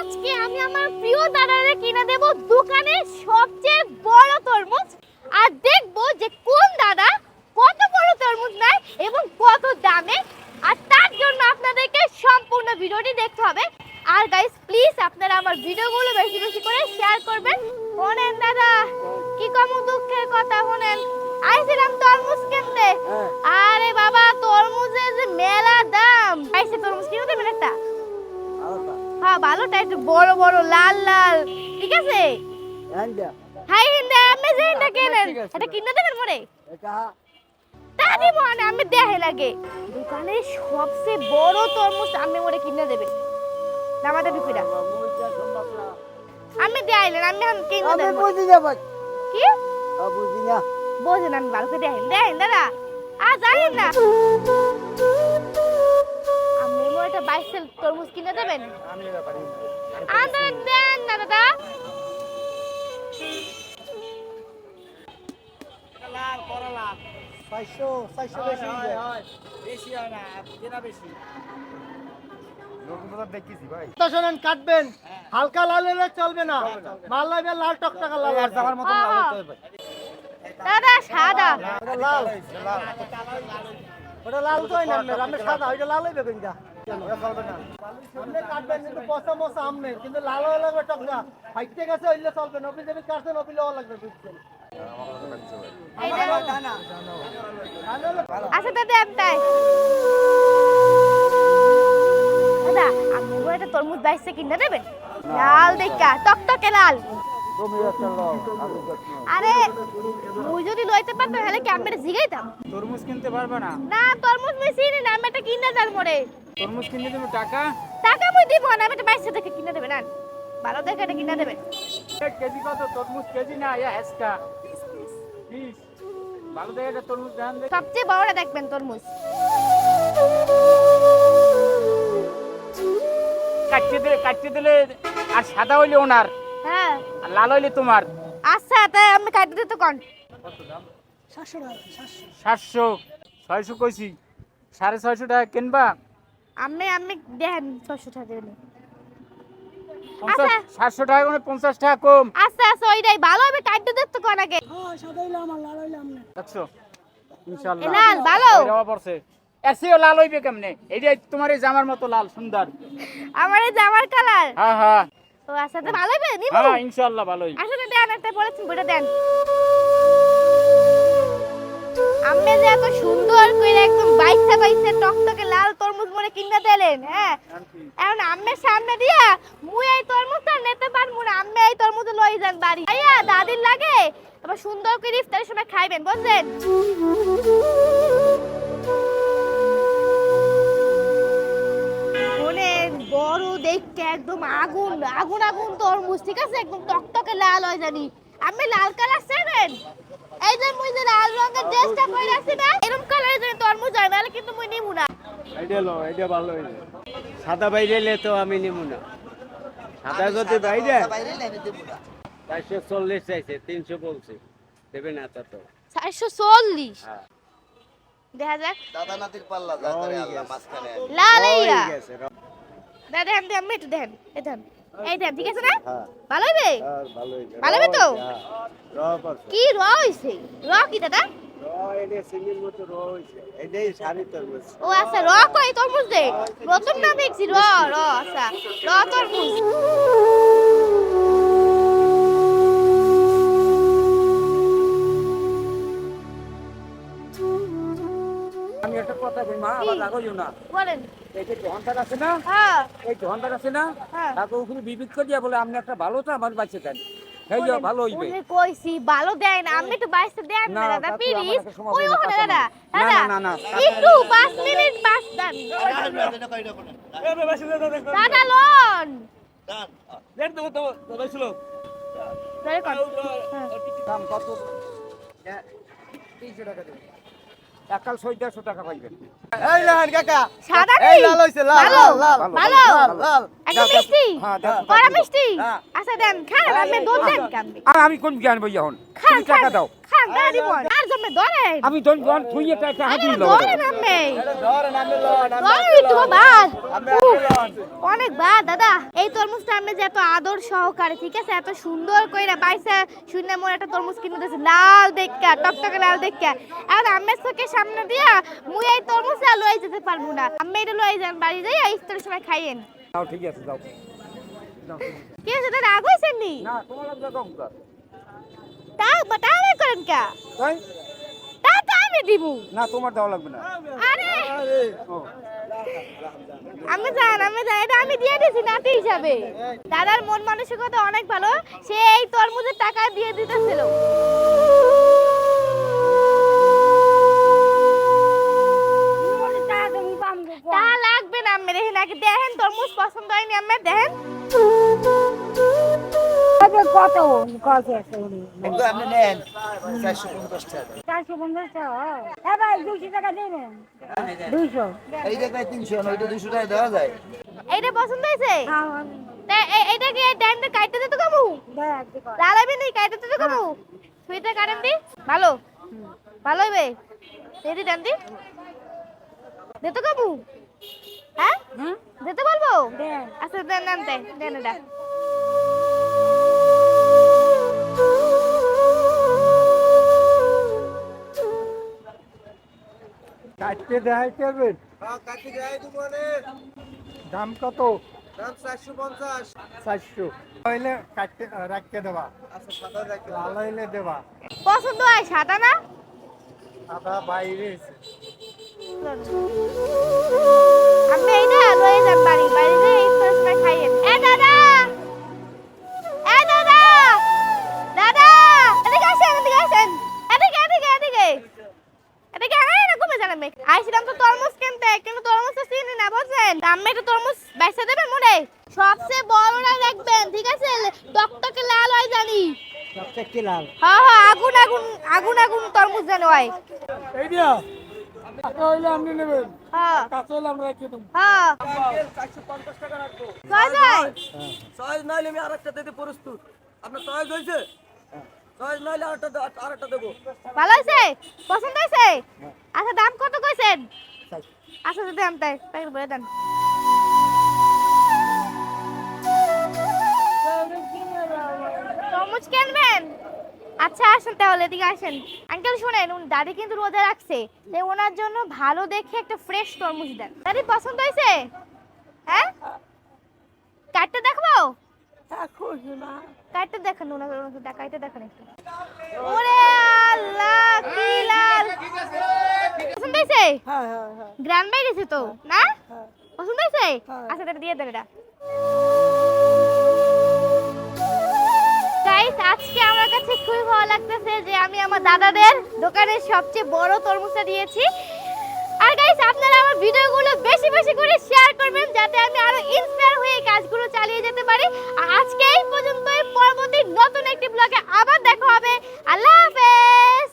আজকে আমি আমার প্রিয় দাদারে কিনে দেব দোকানে সবচেয়ে বড় তরমুজ। আর দেখব যে কোন দাদা কত বড় তরমুজ নেয় এবং কত দামে। আর তার জন্য আপনাদেরকে সম্পূর্ণ ভিডিওটি দেখতে হবে। আর গাইস প্লিজ আপনারা আমার ভিডিওগুলো বেশি বেশি করে শেয়ার করবেন। শোনেন দাদা কি কম দুঃখের কথা শোনেন আইছিলাম তরমুজ কিনতে। আরে বাবা তরমুজের যে মেলা দাম। আইসে তরমুজ কিনে দেবেন একটা হ্যাঁ ভালোটা একটু বড় বড় লাল লাল। ঠিক আছে? হাই হিন্দে আপনি যে হিন্দে কেনেন? ঠিক আছে, এটা কিনে দেবেন মরে তা দিব না আমি দেখে লাগে। দোকানে সবচেয়ে বড় তরমুজ আমি মরে কিনে দেবে দামাটা বিকুইরা আমি দেখাইলেন আমি এখন কিনে দেব কি? বোঝেন আমি ভালো করে দেখেন দেখেন দাদা। আর জানেন না। আমি মোর একটা বাইসেল তরমুজ কিনে দেবেন? আন্দোলন দেন না দাদা। কাটবেন। হালকা লাল হলে চলবে না। মাল লাগবে লাল টকটকা লাল হ্যাঁ, হ্যাঁ। দাদা সাদা। লাল। ওটা লাল তো না সাদা ওইটা লাল হইবে কোনটা আপনি কাটবেন কিন্তু পচা মশা আমনে কিন্তু লাল লাগবে টকটা। ফাইটে গেছে হইলে চলবে না আপনি যদি কাটছেন অপিলে হওয়া লাগবে বুঝছেন? আচ্ছা দাদা একটাই। দাদা আমি একটা তরমুজ বাইসে কিনে দেবেন লাল দেখা টকটকে লাল। আরে মুই যদি লইতে পারতাম তাহলে কি আমি এটা জিগাইতাম? তরমুজ কিনতে পারবে না? না তরমুজ মুই চিনি না আমি এটা কিনে যার মোরে। তরমুজ কিনে তুমি টাকা? টাকা মুই দিব না আমি এটা বাইসে থেকে কিনে দেবেন আর ভালো দেখে এটা কিনে দেবেন এক কেজি কত? তরমুজ কেজি না ইয়া হেসকা পিস ভালো দেখে একটা তরমুজ ধান দে সবচেয়ে বড়টা দেখবেন তরমুজ। কাটতে দিলে কাটতে দিলে আর সাদা হইলে ওনার হ্যাঁ। আর লাল হইলে তোমার। আচ্ছা তাই আমি কাটি দিতে কোন? সাতশো ছয়শো কইছি। সাড়ে ছয়শো টাকা কিনবা? আমি আমি দেখেন টাকা দেবেন। আচ্ছা। সাতশো টাকা পঞ্চাশ টাকা কম। আচ্ছা আচ্ছা ওইটাই ভালো হবে কাটি দিতে কোন আগে। দেখছ? ইনশাল্লাহ লাল, ভালো। পড়ছে। এসিও লাল হইবে কেমনে? এই যে তোমার এই জামার মতো লাল সুন্দর। আমার এই জামার কালার। হ্যাঁ হ্যাঁ। ও আচ্ছা তো ভালো হবে নিব? হ্যাঁ ইনশাল্লাহ ভালোই আচ্ছা তো দেন একটা বইটা দেন। যে এত সুন্দর করে একদম বাইসা বাইসা টকটকে লাল তরমুজ মনে কিনে দিলেন হ্যাঁ? এখন আম্মের সামনে দিয়া মুই এই তরমুজটা নিতে পারব না, আম্মে এই তরমুজ লই যান বাড়ি। আইয়া দাদির লাগে। আবার সুন্দর করে ইফতারের সময় খাইবেন শোনেন বড় দেখতে একদম আগুন আগুন আগুন তরমুজ, ঠিক আছে? একদম টকটকে লাল হয় জানি। আমি লাল কালার চেনেন? এই যে মুই যে লাল রঙের ড্রেসটা পরে আছি না এরকম কালারের জন্য তরমুজ হয় নাহলে কিন্তু মুই নিবো না। এটা লো এটা ভালো হইলে। সাদা বাইরে এলে তো আমি নিব না। সাদা যদি বাইরে চারশো চল্লিশ চাইছে তিনশো বলছে। দেবে না তা তো। চারশো চল্লিশ? হ্যাঁ। দেখা যাক। দাদা নাতির পাল্লা যা করে আল্লাহ মাঝখানে। লাল র- দাদা দেখেন আমি একটু দেখেন এই দেখেন এই দেখেন ঠিক আছে না? হ্যাঁ, ভালো হইবে? ভালো হইবে। তো? কি র হইছে? র কি দাদা? ও আচ্ছা র কই তরমুজ দে প্রথম না দেখছি র র আচ্ছা। র তরমুজ। কথা কই মা আবার রাগইও না বলেন এই যে ঘণ্টা আছে না হ্যাঁ এই ঘণ্টা আছে না হ্যাঁ তাকে ওখানে বিবিধ করে দিয়া বলে আপনি একটা ভালো তো আমার বাচ্চা দেন এই যে ভালো হইবে উনি কইছি ভালো দেন আমি একটু বাইসে দেন না দাদা প্লিজ ওই ওখানে দাদা দাদা না, না। একটু পাঁচ মিনিট বাস দেন দাদা লোন ধরে কর হ্যাঁ। দাম কত তিনশো টাকা দেবেন একাল ছয়শো টাকা পাইবেন এই লাল কাকা সাদা এই? লাল হইছে লাল লাল লাল ভালো। লাল লাল একদম মিষ্টি হ্যাঁ, মিষ্টি হ্যাঁ। আচ্ছা দেন খান আমি দুধ দেন কামবে আমি কোন জ্ঞান বই এখন তুমি টাকা দাও খান আর ধরেন আমি দন দন এটা একটা হাতি লও ধরেন তো বাদ অনেক বা দাদা এই তরমুজটা আমি যে এত আদর সহকারে ঠিক আছে? এত সুন্দর কইরা পাইছে শুনে মোর একটা তরমুজ কিনে দিয়েছে। লাল দেখা টকটকে লাল দেখা। এখন আমের চোখের সামনে দিয়া মুই এই তরমুজটা লয়ে যেতে পারব না। আমি এটা লয়ে যান বাড়ি যাই ইফতারের সময় খাইয়েন। দাও ঠিক আছে দাও কি আছে দাদা আগ হয়েছেন নি না তোমার লাগবে কম কর তা আমি করেন কা? তাই? তা তা আমি দিব। না তোমার দেওয়া লাগবে না। আরে! ও। আমি জান আমি জান, এটা আমি দিয়ে দিছি নাতি হিসাবে। দাদার মন মানসিকতা অনেক ভালো, সে এই তরমুজের টাকা দিয়ে দিতেছিল। তা লাগবে না আমি দেখি নাকি দেখেন, তরমুজ পছন্দ হয়নি আমি দেখেন। কত কত আছে উনি আপনি নেন। চারশো পঞ্চাশ টাকা। চারশো পঞ্চাশ টাকা? হ্যাঁ ভাই দুইশো টাকা দেবেন দুইশো। এই জায়গায় তিনশো নয়টা দুশো টাকা দেওয়া যায়। এইটা পছন্দ হয়েছে? হ্যাঁ তা এ- এইটা কি টাইমটা কাটতে দিতে কমু? লালাবি নি কাটতে দিতে কমু? সুইটা কাটেন দি ভালো। ভালো হইবে? দিদি দেন দি। দিতে কমু? হ্যাঁ? হ্যাঁ দিতে বলব? আচ্ছা দেন দেন দেন। দেন এটা। দেখাই পারবেন? হ্যাঁ কাটি গায়ে দিব দাম কত? দাম চারশো পঞ্চাশ। চারশো। হইলে কাটতে রাখতে দেবা। আচ্ছা লাল হইলে দেবা। পছন্দ হয় সাদা না? সাদা বাইরে আপনি লয়ে যান বাড়ি বাড়িতে লাল হ্যাঁ হ্যাঁ আগুন আগুন আগুন আগুন তরমুজ জানো হয় এই দিয়া কাঁচা হইলে আপনি নেবেন হ্যাঁ কাঁচা হইলে আমরা রেখে দেবো হ্যাঁ কয় যায় চয়েস নাইলে আমি আরেকটা দিতে প্রস্তুত আপনার চয়েস হয়েছে চয়েস নাইলে আরেকটা আরেকটা দেবো ভালো হয়েছে পছন্দ আচ্ছা দাম কত কইছেন আচ্ছা দাম তাই তাই বলে দেন তরমুজ কিনবেন আচ্ছা আসেন তাহলে এদিকে আসেন। আঙ্কেল শুনেন উনি দাদি কিন্তু রোজা রাখছে। তাই ওনার জন্য ভালো দেখে একটা ফ্রেশ তরমুজ দেন। দাদি পছন্দ হয়েছে? হ্যাঁ? কাটতে দেখব? কাটতে দেখেন ওনাকে ওনাকে কাটতে দেখেন একটু। ওরে আল্লাহ কি লাল! পছন্দ হয়েছে? গ্রান বাইরেছে তো না? পছন্দ হয়েছে? আচ্ছা দিয়ে দেন এটা। গাইস আজকে আমার কাছে খুবই ভালো লাগতেছে যে আমি আমার দাদাদের দোকানের সবচেয়ে বড় তরমুজটা দিয়েছি। আর গাইস আপনারা আমার ভিডিওগুলো বেশি বেশি করে শেয়ার করবেন যাতে আমি আরও ইন্সপায়ার হয়ে কাজগুলো চালিয়ে যেতে পারি। আজকে এই পর্যন্তই। পরবর্তী নতুন একটি ব্লগে আবার দেখা হবে। আল্লাহ হাফেজ!